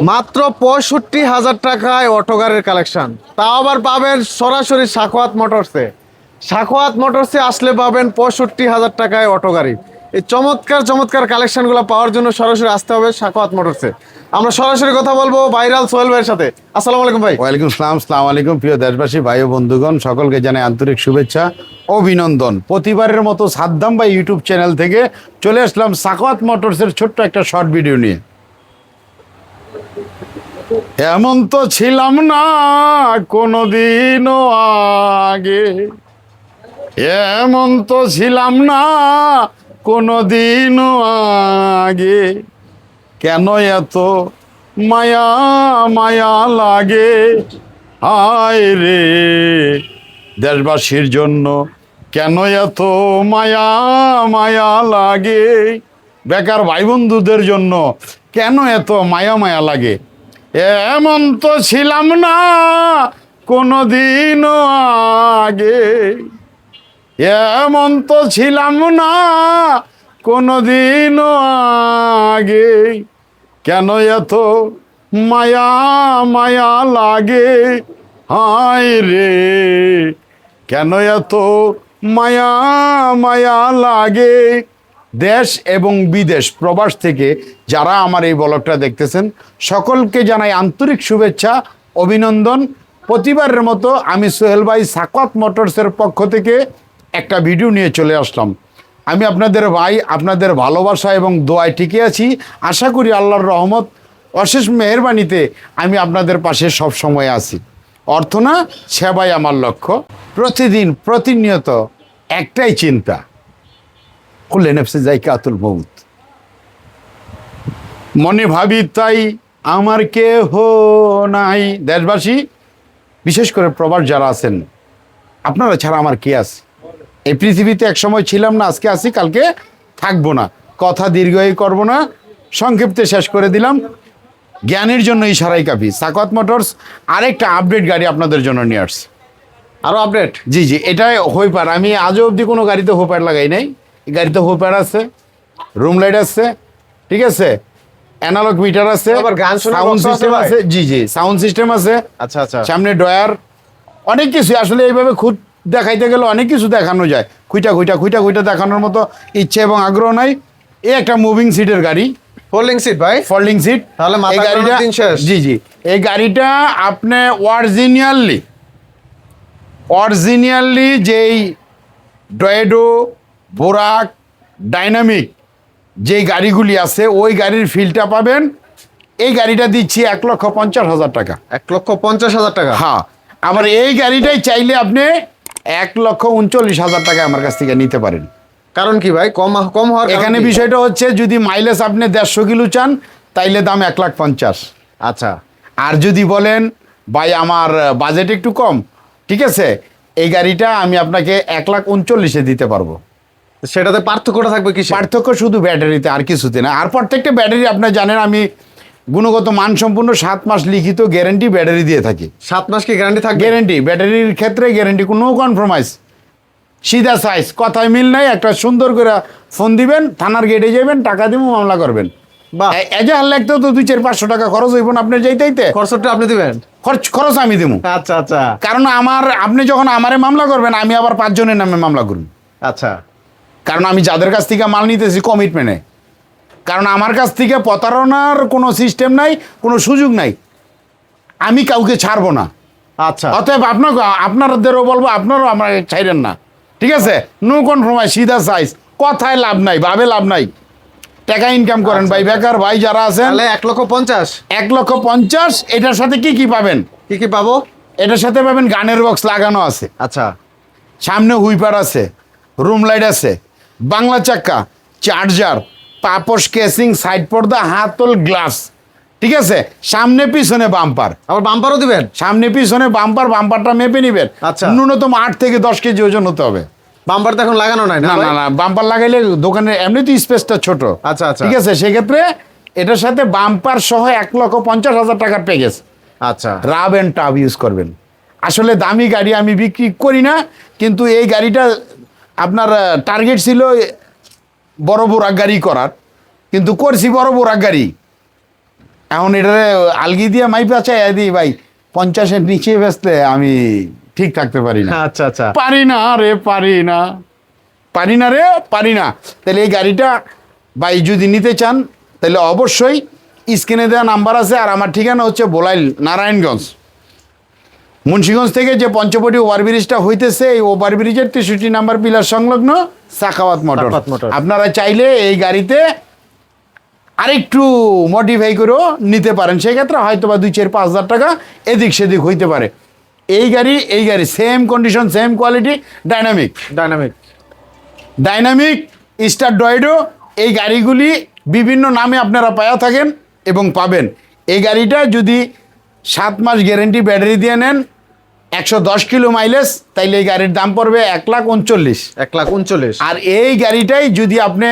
মাত্র পঁয়ষট্টি হাজার টাকায় অটো গাড়ির কালেকশন তাও আবার পাবেন সরাসরি সাখোয়াত মোটরসে। সাখোয়াত মোটরসে আসলে পাবেন পঁয়ষট্টি হাজার টাকায় অটো গাড়ি এই চমৎকার চমৎকার কালেকশনগুলো পাওয়ার জন্য সরাসরি আসতে হবে সাখোয়াত মোটরসে। আমরা সরাসরি কথা বলব ভাইরাল সোহেল ভাইয়ের সাথে। আসসালামু আলাইকুম ভাই। ওয়ালাইকুম সালাম সালাম আলাইকুম, প্রিয় দেশবাসী, ভাই ও বন্ধুগণ, সকলকে জানাই আন্তরিক শুভেচ্ছা, অভিনন্দন। প্রতিবারের মতো সাদ্দাম ভাই ইউটিউব চ্যানেল থেকে চলে আসলাম সাকওয়াত মোটরসের ছোট্ট একটা শর্ট ভিডিও নিয়ে। এমন তো ছিলাম না কোনোদিনও আগে। এমন তো ছিলাম না কোনোদিনও আগে। কেন এত মায়া মায়া লাগে? হায় রে, দেশবাসীর জন্য কেন এত মায়া মায়া লাগে? বেকার ভাই বন্ধুদের জন্য কেন এত মায়া মায়া লাগে? এমন তো ছিলাম না কোনোদিনও আগে। এমন তো ছিলাম না কোনোদিনও আগে। কেন এত মায়া মায়া লাগে? হায় রে। কেন এত মায়া মায়া লাগে? দেশ এবং বিদেশ প্রবাস থেকে যারা আমার এই ব্লগটা দেখতেছেন, সকলকে জানাই আন্তরিক শুভেচ্ছা, অভিনন্দন। প্রতিবারের মতো আমি সোহেল ভাই সাকত মোটরসের পক্ষ থেকে একটা ভিডিও নিয়ে চলে আসলাম। আমি আপনাদের ভাই, আপনাদের ভালোবাসা এবং দোয়ায় টিকে আছি। আশা করি আল্লাহর রহমত, অশেষ মেহরবানিতে আমি আপনাদের পাশে সব সময় আছি। অর্থ না, সেবাই আমার লক্ষ্য। প্রতিদিন প্রতিনিয়ত একটাই চিন্তা কুল্লে নেফসে যাই কাতুল মৌত মনে ভাবি তাই আমার কেহ নাই। দেশবাসী বিশেষ করে প্রবাস যারা আছেন আপনারা ছাড়া আমার কে আছে? এই পৃথিবীতে এক সময় ছিলাম না আজকে আসি কালকে থাকব না। কথা দীর্ঘই করব না সংক্ষিপ্তে শেষ করে দিলাম। জ্ঞানের জন্য ইশারাই কাফি। সাকত মোটরস আরেকটা আপডেট গাড়ি আপনাদের জন্য নিয়ে আসছে। আরও আপডেট? জি জি এটাই হোইপার। আমি আজও অবধি কোনো গাড়িতে হোপার লাগাই নাই। গাড়িতে হোপার আছে রুম লাইট আছে ঠিক আছে? অ্যানালগ মিটার আছে আবার গান সাউন্ড সিস্টেম আছে জি জি সাউন্ড সিস্টেম আছে। আচ্ছা আচ্ছা। সামনে ডয়ার অনেক কিছু আসলে এইভাবে খুদ দেখাইতে গেলে অনেক কিছু দেখানো যায়। খুইটা খুইটা খুইটা খুইটা দেখানোর মতো ইচ্ছে এবং আগ্রহ নাই। এই একটা মুভিং সিটের গাড়ি। ফোল্ডিং সিট ভাই? ফোল্ডিং সিট তাহলে এই গাড়িটা। জি জি। এই গাড়িটা আপনি অরিজিনালি অরিজিনালি যেই ডয়েডো বোরাক ডাইনামিক যেই গাড়িগুলি আছে ওই গাড়ির ফিলটা পাবেন। এই গাড়িটা দিচ্ছি এক লক্ষ পঞ্চাশ হাজার টাকা। এক লক্ষ পঞ্চাশ হাজার টাকা? হ্যাঁ আবার এই গাড়িটাই চাইলে আপনি এক লক্ষ উনচল্লিশ হাজার টাকা আমার কাছ থেকে নিতে পারেন। কারণ কি ভাই? কম কম হওয়ার এখানে বিষয়টা হচ্ছে যদি মাইলেজ আপনি দেড়শো কিলো চান তাইলে দাম এক লাখ পঞ্চাশ। আচ্ছা। আর যদি বলেন ভাই আমার বাজেট একটু কম ঠিক আছে এই গাড়িটা আমি আপনাকে এক লাখ উনচল্লিশে দিতে পারব। সেটাতে পার্থক্যটা থাকবে কি পার্থক্য শুধু ব্যাটারিতে আর কিছুতে না। আর প্রত্যেকটা ব্যাটারি আপনার জানেন আমি গুণগত মানসম্পন্ন সাত মাস লিখিত গ্যারেন্টি ব্যাটারি দিয়ে থাকি। সাত মাস কি গ্যারান্টি থাকবে? গ্যারেন্টি ব্যাটারির ক্ষেত্রে গ্যারেন্টি কোনো কনফার্মাইজ সিধা সাইজ কথায় মিল নাই একটা সুন্দর করে ফোন দিবেন থানার গেটে যাবেন টাকা দিব মামলা করবেন। বাহ। এজাহার লাগতেও তো দুই চার পাঁচশো টাকা খরচ হইব আপনার যাইতেইতে খরচটা আপনি দিবেন? খরচ খরচ আমি দেবো আচ্ছা আচ্ছা। কারণ আমার আপনি যখন আমারে মামলা করবেন আমি আবার পাঁচজনের নামে মামলা করুন আচ্ছা। কারণ আমি যাদের কাছ থেকে মাল নিতেছি কমিটমেন্টে কারণ আমার কাছ থেকে প্রতারণার কোনো সিস্টেম নাই কোনো সুযোগ নাই। আমি কাউকে ছাড়বো না। আচ্ছা। অতএব আপনাকে আপনাদেরও বলব আপনারও আমার চাইলেন না। ঠিক আছে? নো কনফার্মাইজ সিধা সাইজ কথায় লাভ নাই ভাবে লাভ নাই। টাকা ইনকাম করেন ভাই বেকার ভাই যারা আছেন তাহলে এক লক্ষ পঞ্চাশ। এক লক্ষ পঞ্চাশ এটার সাথে কি কি পাবেন? কি কি পাবো? এটার সাথে পাবেন গানের বক্স লাগানো আছে। আচ্ছা। সামনে হুইপার আছে রুম লাইট আছে। বাংলা চাক্কা চার্জার পাপস কেসিং সাইড পর্দা হাতল গ্লাস ঠিক আছে? সামনে পিছনে বাম্পার। আবার বাম্পারও দিবেন? সামনে পিছনে বাম্পার বাম্পারটা মেপে নিবেন। আচ্ছা। ন্যূনতম আট থেকে দশ কেজি ওজন হতে হবে। বাম্পার তো এখন লাগানো নাই না না না বাম্পার লাগাইলে দোকানের এমনি তো স্পেসটা ছোট। আচ্ছা, আচ্ছা। ঠিক আছে? সেক্ষেত্রে এটার সাথে বাম্পার সহ এক লক্ষ পঞ্চাশ হাজার টাকার প্যাকেজ আচ্ছা। রাব অ্যান্ড টাব ইউজ করবেন। আসলে দামি গাড়ি আমি বিক্রি করি না কিন্তু এই গাড়িটা আপনার টার্গেট ছিল বড় বোরাক গাড়ি করার কিন্তু করছি বড় বোরাক গাড়ি এখন এটা আলগি দিয়ে মাইপা চাই দিই ভাই পঞ্চাশের নিচে বেচতে আমি ঠিক থাকতে পারি না। আচ্ছা আচ্ছা। পারি না রে পারি না। পারি না রে পারি না। তাহলে এই গাড়িটা ভাই যদি নিতে চান তাহলে অবশ্যই স্ক্রিনে দেওয়া নাম্বার আছে আর আমার ঠিকানা হচ্ছে বোলাইল নারায়ণগঞ্জ। মুন্সিগঞ্জ থেকে যে পঞ্চবটি ওভারব্রিজটা হইতেছে এই ওভারব্রিজের তেষট্টি নাম্বার পিলার সংলগ্ন সাখাওয়াত মোটর। সাখাওয়াত মোটর। আপনারা চাইলে এই গাড়িতে আরেকটু মডিফাই করেও নিতে পারেন। সেক্ষেত্রে হয়তো বা দুই চার পাঁচ হাজার টাকা এদিক সেদিক হইতে পারে। এই গাড়ি এই গাড়ি same condition same quality dynamic dynamic dynamic star ডয়েডো এই গাড়িগুলি বিভিন্ন নামে আপনারা পাওয়া থাকেন এবং পাবেন। এই গাড়িটা যদি সাত মাস গ্যারেন্টি ব্যাটারি দিয়ে নেন একশো দশ কিলো মাইলেজ তাইলে এই গাড়ির দাম পড়বে এক লাখ উনচল্লিশ। এক লাখ উনচল্লিশ। আর এই গাড়িটাই যদি আপনি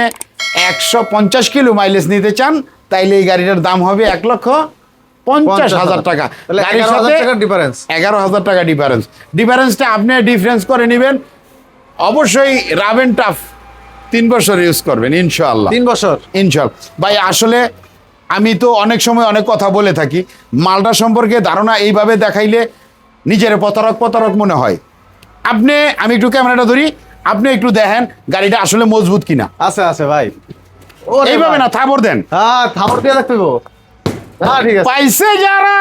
একশো পঞ্চাশ কিলো মাইলেজ নিতে চান তাইলে এই গাড়িটার দাম হবে এক লক্ষ পঞ্চাশ হাজার টাকা। গাড়ির সাথে ডিফারেন্স এগারো হাজার টাকা ডিফারেন্স ডিফারেন্সটা আপনি ডিফারেন্স করে নেবেন। অবশ্যই রাবেন টাফ তিন বছর ইউজ করবেন ইনশাআল্লাহ। তিন বছর। ইনশাল্লাহ ভাই আসলে আমি তো অনেক সময় অনেক কথা বলে থাকি। মালটা সম্পর্কে ধারণা এইভাবে দেখাইলে নিজের প্রতারক প্রতারক মনে হয়। আপনি আমি একটু ক্যামেরাটা ধরি আপনি একটু দেখেন গাড়িটা আসলে মজবুত কিনা। আছে আছে ভাই। এইভাবে না থাবর দেন। হ্যাঁ থামর দিয়ে রাখতে হ্যাঁ পাইছে যারা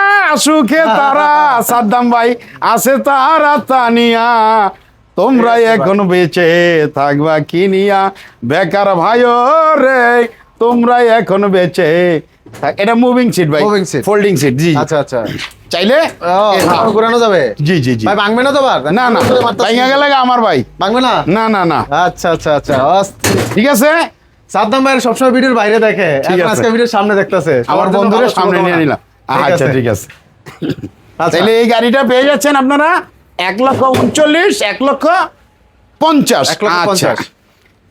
সুখে তারা। সাদ্দাম ভাই আছে তারা তানিয়া। তোমরা এখন বেঁচে থাকবা কিনিয়া বেকার ভাই রে তোমরা এখন বেঁচে এটা মুভিং সিট ভাই Moving seat। ফোল্ডিং সিট জি আচ্ছা আচ্ছা। চাইলে হ্যাঁ। ঘোরানো যাবে? জি জি জি। ভাই ভাঙবে না তো বার না না ভাইয়া গেলে আমার ভাই। ভাঙবে না? না না না। আচ্ছা আচ্ছা আচ্ছা ঠিক আছে? সাদ্দাম ভাইয়ের সবসময় ভিডিওর বাইরে দেখে। আজকে ভিডিওর সামনে দেখতেছে। আমার বন্ধুদের সামনে নিয়ে নিলাম। আচ্ছা ঠিক আছে। আচ্ছা। তাহলে এই গাড়িটা পেয়ে যাচ্ছেন আপনারা এক লক্ষ উনচল্লিশ এক লক্ষ পঞ্চাশ। এক লক্ষ আচ্ছা। পঞ্চাশ।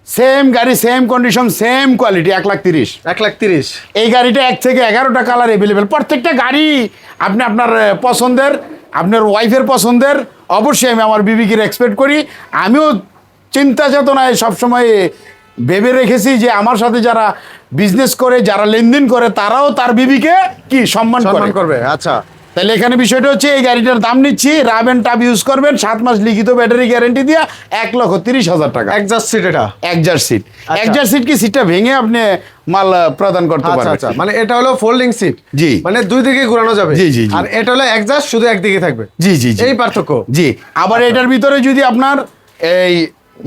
সেম গাড়ি সেম কন্ডিশন সেম কোয়ালিটি এক লাখ তিরিশ। এক লাখ তিরিশ। এই গাড়িটা এক থেকে এগারোটা কালার অ্যাভেলেবেল প্রত্যেকটা গাড়ি আপনি আপনার পছন্দের আপনার ওয়াইফের পছন্দের অবশ্যই আমি আমার বিবিকে এক্সপেক্ট করি। আমিও চিন্তা চেতনায় সবসময় ভেবে রেখেছি যে আমার সাথে যারা বিজনেস করে যারা লেনদেন করে তারাও তার বিবিকে কি সম্মান করবে আচ্ছা। তাহলে এখানে বিষয়টা হচ্ছে এই গাড়িটার দাম নিচ্ছি রাব অ্যান্ড টাব ইউজ করবেন সাত মাস লিখিত ব্যাটারি গ্যারেন্টি দিয়া এক লক্ষ তিরিশ হাজার টাকা। একজাস্ট সিট এটা? একজার সিট আচ্ছা। একজার সিট কি? সিটটা ভেঙে আপনি মাল প্রদান করতে আচ্ছা পারবেন। আচ্ছা। মানে এটা হলো ফোল্ডিং সিট জি। মানে দুই দিকে ঘোরানো যাবে। জি, জি। আর এটা হলো একজাস্ট শুধু একদিকে থাকবে। জি জি জি। এই পার্থক্য। জি। আবার এটার ভিতরে যদি আপনার এই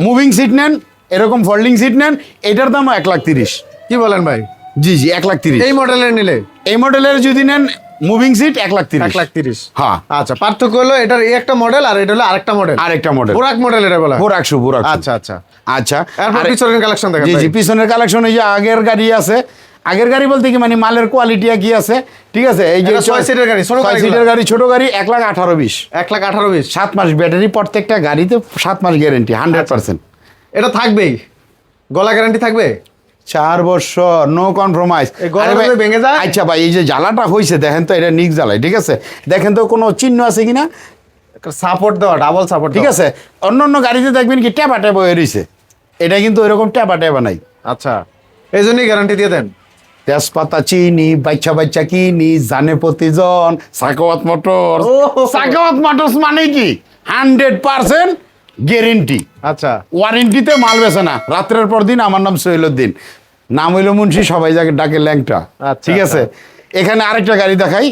মুভিং সিট নেন এরকম ফোল্ডিং সিট নেন এটার দাম এক লাখ তিরিশ। কি বলেন ভাই? জি জি এক লাখ তিরিশ। এই মডেলের নিলে। এই মডেলের যদি নেন মুভিং সিট এক লাখ তিরিশ। এক লাখ তিরিশ। হ্যাঁ। আচ্ছা পার্থক্য হলো এটার এই একটা মডেল আর এটা হলো আরেকটা মডেল আরেকটা মডেল বোরাক মডেল এটা বলা হয়। বোরাকশো বোরাকশো আচ্ছা আচ্ছা। আচ্ছা আরে- পিছনের কালেকশন দেখেন জি জি পিছনের কালেকশন এই যে আগের গাড়ি আছে। আগের গাড়ি বলতে কি মানে মালের কোয়ালিটি কি আছে ঠিক আছে? এই যে ছয় সিটের গাড়ি, ছোট। সিটের গাড়ি ছোট গাড়ি এক লাখ আঠারো বিশ। এক লাখ আঠারো বিশ। সাত মাস ব্যাটারি প্রত্যেকটা গাড়িতে সাত মাস গ্যারেন্টি হান্ড্রেড পার্সেন্ট এটা থাকবেই। গলা গ্যারান্টি থাকবে? চার বছর নো কম্প্রোমাইজ ভেঙে যায়? আচ্ছা ভাই এই যে জ্বালাটা হয়েছে দেখেন তো এটা নিক জ্বালাই ঠিক আছে? দেখেন তো কোনো চিহ্ন আছে কিনা? সাপোর্ট দেওয়া ডাবল সাপোর্ট ঠিক আছে? অন্য অন্য গাড়িতে দেখবেন কি ট্যাপা ট্যাপা হয়ে রয়েছে এটা কিন্তু ওইরকম ট্যাপা ট্যাপা নাই। আচ্ছা এই জন্যই গ্যারান্টি দিয়ে দেন। তেজপাতা চিনি বাচ্চা বাচ্চা কিনি জানে প্রতিজন সাকাওয়াত মোটর। সাকাওয়াত মোটরস মানে কি? হান্ড্রেড পার্সেন্ট গ্যারেন্টি আচ্ছা। ওয়ারেন্টিতে মাল বেছে না। রাত্রের পর দিন আমার নাম সৈলুদ্দিন। নাম হইল মুন্সি সবাই যাকে ডাকে ল্যাংটা। আচ্ছা, ঠিক আছে? এখানে আরেকটা গাড়ি দেখাই।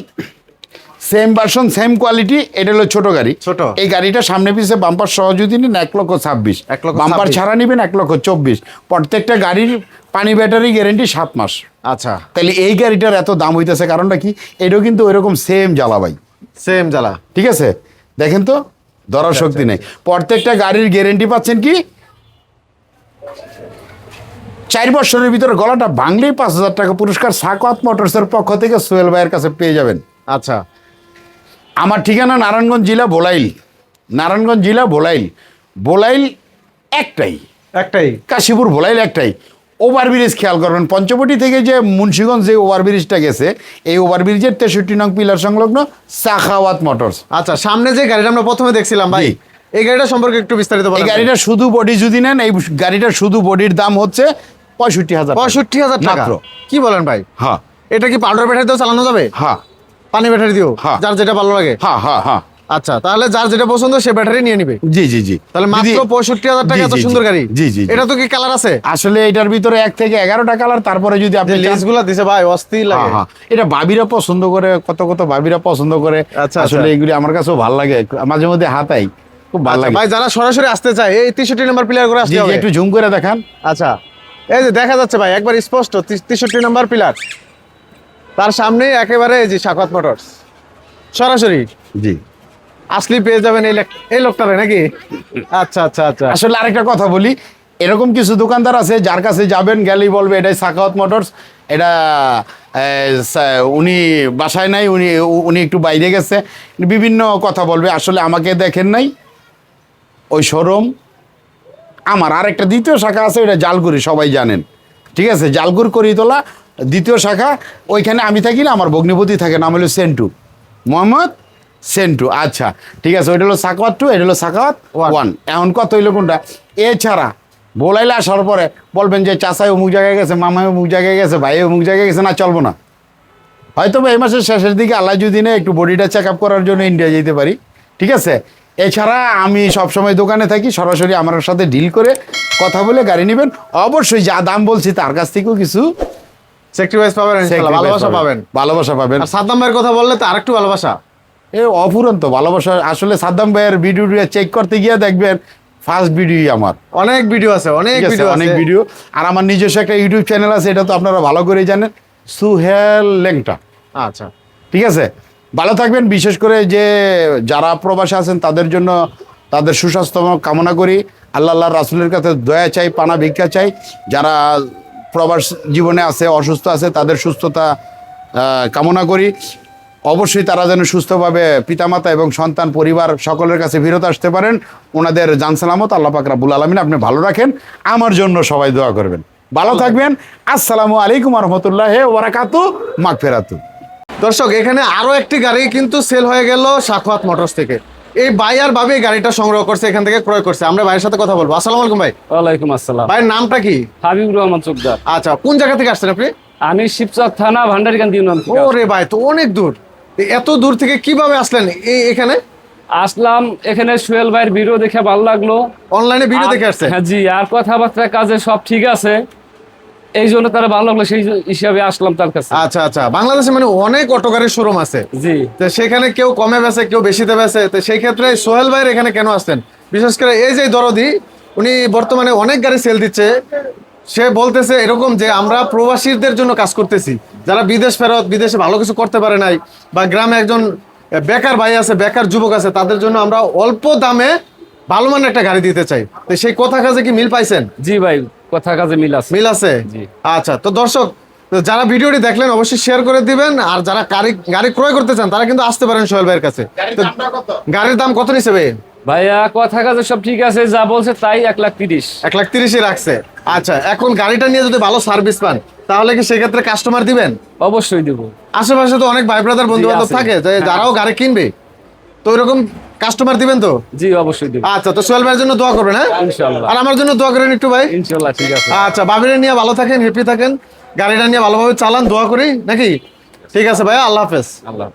সেম ভার্সন সেম কোয়ালিটি এটা হলো ছোট গাড়ি। ছোট। এই গাড়িটা সামনে পিছে বাম্পার সহ যদি নিন এক লক্ষ ছাব্বিশ। এক লক্ষ বাম্পার ছাড়া নিবেন এক লক্ষ চব্বিশ। প্রত্যেকটা গাড়ির পানি ব্যাটারি গ্যারেন্টি সাত মাস। আচ্ছা। তাহলে এই গাড়িটার এত দাম হইতেছে কারণটা কি? এটাও কিন্তু ওইরকম সেম জ্বালা ভাই। সেম জ্বালা। ঠিক আছে? দেখেন তো ধরার শক্তি নেই। প্রত্যেকটা গাড়ির গ্যারেন্টি পাচ্ছেন কি? চার বছরের ভিতরে গলাটা ভাঙলেই পাঁচ হাজার টাকা পুরস্কার সাকওয়াত মোটরসের পক্ষ থেকে সোহেল ভাইয়ের কাছে পেয়ে যাবেন। আচ্ছা। আমার ঠিকানা নারায়ণগঞ্জ জেলা বোলাইল নারায়ণগঞ্জ জেলা বোলাইল বোলাইল একটাই। একটাই। কাশীপুর বোলাইল একটাই। ওভারব্রিজ খেয়াল করবেন পঞ্চবটি থেকে যে মুন্সিগঞ্জ যে ওভারব্রিজটা গেছে এই ওভারব্রিজের তেষট্টি নং পিলার সংলগ্ন সাখাওয়াত মোটরস। আচ্ছা সামনে যে গাড়িটা আমরা প্রথমে দেখছিলাম ভাই এই গাড়িটা সম্পর্কে একটু বিস্তারিত এই গাড়িটা শুধু বডি যদি নেন এই গাড়িটার শুধু বডির দাম হচ্ছে পঁয়ষট্টি হাজার পঁয়ষট্টি হাজার টাকা? কি বলেন ভাই? হ্যাঁ। এটা কি পাউডার ব্যাটারি দিয়েও চালানো যাবে? হ্যাঁ। পানি ব্যাটারি দিও হ্যাঁ। যার যেটা ভালো লাগে? হ্যাঁ হ্যাঁ হ্যাঁ। আচ্ছা তাহলে যার যেটা পছন্দ সে ব্যাটারি নিয়ে নিবে। জি জি জি। তাহলে মাত্র পঁয়ষট্টি হাজার টাকা এত সুন্দর গাড়ি। জি জি। এটা তো কি কালার আছে? আসলে এটার ভিতরে এক থেকে এগারোটা কালার তারপরে যদি আপনি দিছে ভাই অস্থির লাগে। হ্যাঁ, হ্যাঁ। এটা ভাবিরা পছন্দ করে কত কত বাবিরা পছন্দ করে। আচ্ছা, আসলে আচ্ছা। এগুলি আমার কাছেও ভালো লাগে। মাঝে মধ্যে হাতাই। খুব ভালো আচ্ছা, লাগে। ভাই যারা সরাসরি আসতে চায় এই তেষট্টি নম্বর প্লেয়ার করে আসতে হবে। একটু জুম করে দেখান। আচ্ছা। এই যে দেখা যাচ্ছে ভাই একবার স্পষ্ট তেষট্টি নাম্বার পিলার। তার সামনে একেবারে এই যে সাকাত মোটরস। সরাসরি? জি। আসলি পেয়ে যাবেন এই লোক- এই লোকটারে নাকি? আচ্ছা আচ্ছা আচ্ছা। আসলে আরেকটা কথা বলি এরকম কিছু দোকানদার আছে যার কাছে যাবেন গেলেই বলবে এটাই সাখাওয়াত মোটরস। এটা উনি বাসায় নাই উনি উনি একটু বাইরে গেছে। বিভিন্ন কথা বলবে আসলে আমাকে দেখেন নাই। ওই শোরুম আমার আরেকটা দ্বিতীয় শাখা আছে এটা জালগুড়ি সবাই জানেন। ঠিক আছে? জালগুর করিতলা দ্বিতীয় শাখা ওইখানে আমি থাকি না আমার ভগ্নিপতি থাকে নাম হলো সেন্টু। মোহাম্মদ সেন্টু আচ্ছা। ঠিক আছে ওইটা হলো সাকাওয়াত টু এটা হলো সাকাওয়াত. ওয়ান। এখন কত হইল কোনটা? এছাড়া বলাইলে আসার পরে বলবেন যে চাচাই অমুক জায়গায় গেছে মামাই অমুক জায়গায় গেছে ভাই অমুক জায়গায় গেছে না চলবো না। হয়তো এই মাসের শেষের দিকে আল্লাহ যদি নেয় একটু বডিটা চেক আপ করার জন্য ইন্ডিয়া যেতে পারি। ঠিক আছে? এছাড়া আমি সবসময় দোকানে থাকি সরাসরি আমার সাথে ডিল করে কথা বলে গাড়ি নেবেন। অবশ্যই যা দাম বলছি তার কাছ থেকেও কিছু সেক্রিফাইস পাবেন ভালোবাসা পাবেন। ভালোবাসা পাবেন। আর সাদ্দাম ভাইয়ের কথা বললে তো আরেকটু ভালোবাসা। এ অফুরন্ত ভালোবাসা। আসলে সাদ্দাম ভাইয়ের ভিডিও চেক করতে গিয়ে দেখবেন ফার্স্ট ভিডিও আমার। অনেক ভিডিও আছে অনেক ভিডিও অনেক ভিডিও আর আমার নিজস্ব একটা ইউটিউব চ্যানেল আছে এটা তো আপনারা ভালো করেই জানেন সুহেল লেংটা আচ্ছা। ঠিক আছে? ভালো থাকবেন, বিশেষ করে যে যারা প্রবাসে আছেন, তাদের জন্য তাদের সুস্বাস্থ্য কামনা করি। আল্লাহ আল্লাহ রাসুলের কাছে দয়া চাই, পানা ভিক্ষা চাই। যারা প্রবাস জীবনে আছে, অসুস্থ আছে, তাদের সুস্থতা কামনা করি। অবশ্যই তারা যেন সুস্থভাবে পিতামাতা এবং সন্তান, পরিবার সকলের কাছে ফিরত আসতে পারেন। ওনাদের জান সালামত আল্লাহ পাক রাবুল আলমিন আপনি ভালো রাখেন। আমার জন্য সবাই দোয়া করবেন। ভালো থাকবেন। আসসালামু আলাইকুম রহমতুল্লাহ ওরাকাতু মাগফেরাতু। দর্শক এখানে আরও একটি গাড়ি কিন্তু সেল হয়ে গেল সাখওয়াত মোটরস থেকে। এই ভাই আর ভাবি গাড়িটা সংগ্রহ করছে এখান থেকে ক্রয় করছে। আমরা ভাইয়ের সাথে কথা বলব। আসসালামু আলাইকুম ভাই। ওয়ালাইকুম আসসালাম। ভাইয়ের নামটা কি? হাবিবুর রহমান চোকদার আচ্ছা কোন জায়গা থেকে আসছেন আপনি? আমি শিবচর থানা ভান্ডারিকান্দি ইউনিয়ন ওরে ভাই তো অনেক দূর। এত দূর থেকে কীভাবে আসলেন এই এখানে? আসলাম এখানে সুয়েল ভাইয়ের ভিডিও দেখে ভালো লাগল। অনলাইনে ভিডিও দেখে আসছে হ্যাঁ জি আর কথাবার্তা কাজে সব ঠিক আছে। এই জন্য তারা ভালো লাগল সেই হিসাবে আসলাম তার কাছে। আচ্ছা আচ্ছা। বাংলাদেশে মানে অনেক অটো গাড়ির শোরুম আছে। জি। তো সেখানে কেউ কমে বেছে কেউ বেশিতে বেছে তো সেই ক্ষেত্রে সোহেল ভাইয়ের এখানে কেন আসছেন? বিশেষ করে এই যে দরদি উনি বর্তমানে অনেক গাড়ি সেল দিচ্ছে। সে বলতেছে এরকম যে আমরা প্রবাসীদের জন্য কাজ করতেছি। যারা বিদেশ ফেরত বিদেশে ভালো কিছু করতে পারে নাই বা গ্রামে একজন বেকার ভাই আছে বেকার যুবক আছে তাদের জন্য আমরা অল্প দামে ভালো মানের একটা গাড়ি দিতে চাই। তো সেই কথা কাজে কি মিল পাইছেন? জি ভাই কথা কাজে মিল আছে। মিল আছে? আচ্ছা তো দর্শক যারা ভিডিওটি দেখলেন অবশ্যই শেয়ার করে দিবেন আর যারা গাড়ি গাড়ি ক্রয় করতে চান তারা কিন্তু আসতে পারেন সোহেল ভাইয়ের কাছে। গাড়ির দাম কত? নিচ্ছে ভাই? ভাইয়া কথা কাজে সব ঠিক আছে যা বলছে তাই এক লাখ তিরিশ। এক লাখ তিরিশে রাখছে। আচ্ছা এখন গাড়িটা নিয়ে যদি ভালো সার্ভিস পান তাহলে কি সেক্ষেত্রে কাস্টমার দিবেন? অবশ্যই দেবো। আশেপাশে তো অনেক ভাই ব্রাদার বন্ধু বান্ধব থাকে হ্যাঁ। যারাও গাড়ি কিনবে। তো ওইরকম কাস্টমার দিবেন তো? জি অবশ্যই দিব আচ্ছা তো সোহেল ভাইয়ের জন্য দোয়া করবেন হ্যাঁ? ইনশাল্লাহ আর আমার জন্য দোয়া করেন একটু ভাই। ইনশাল্লাহ ঠিক আছে। আচ্ছা বাবিরা নিয়ে ভালো থাকেন হ্যাপি থাকেন। গাড়িটা নিয়ে ভালোভাবে চালান দোয়া করি নাকি? ঠিক আছে ভাই আল্লাহ হাফেজ। আল্লাহ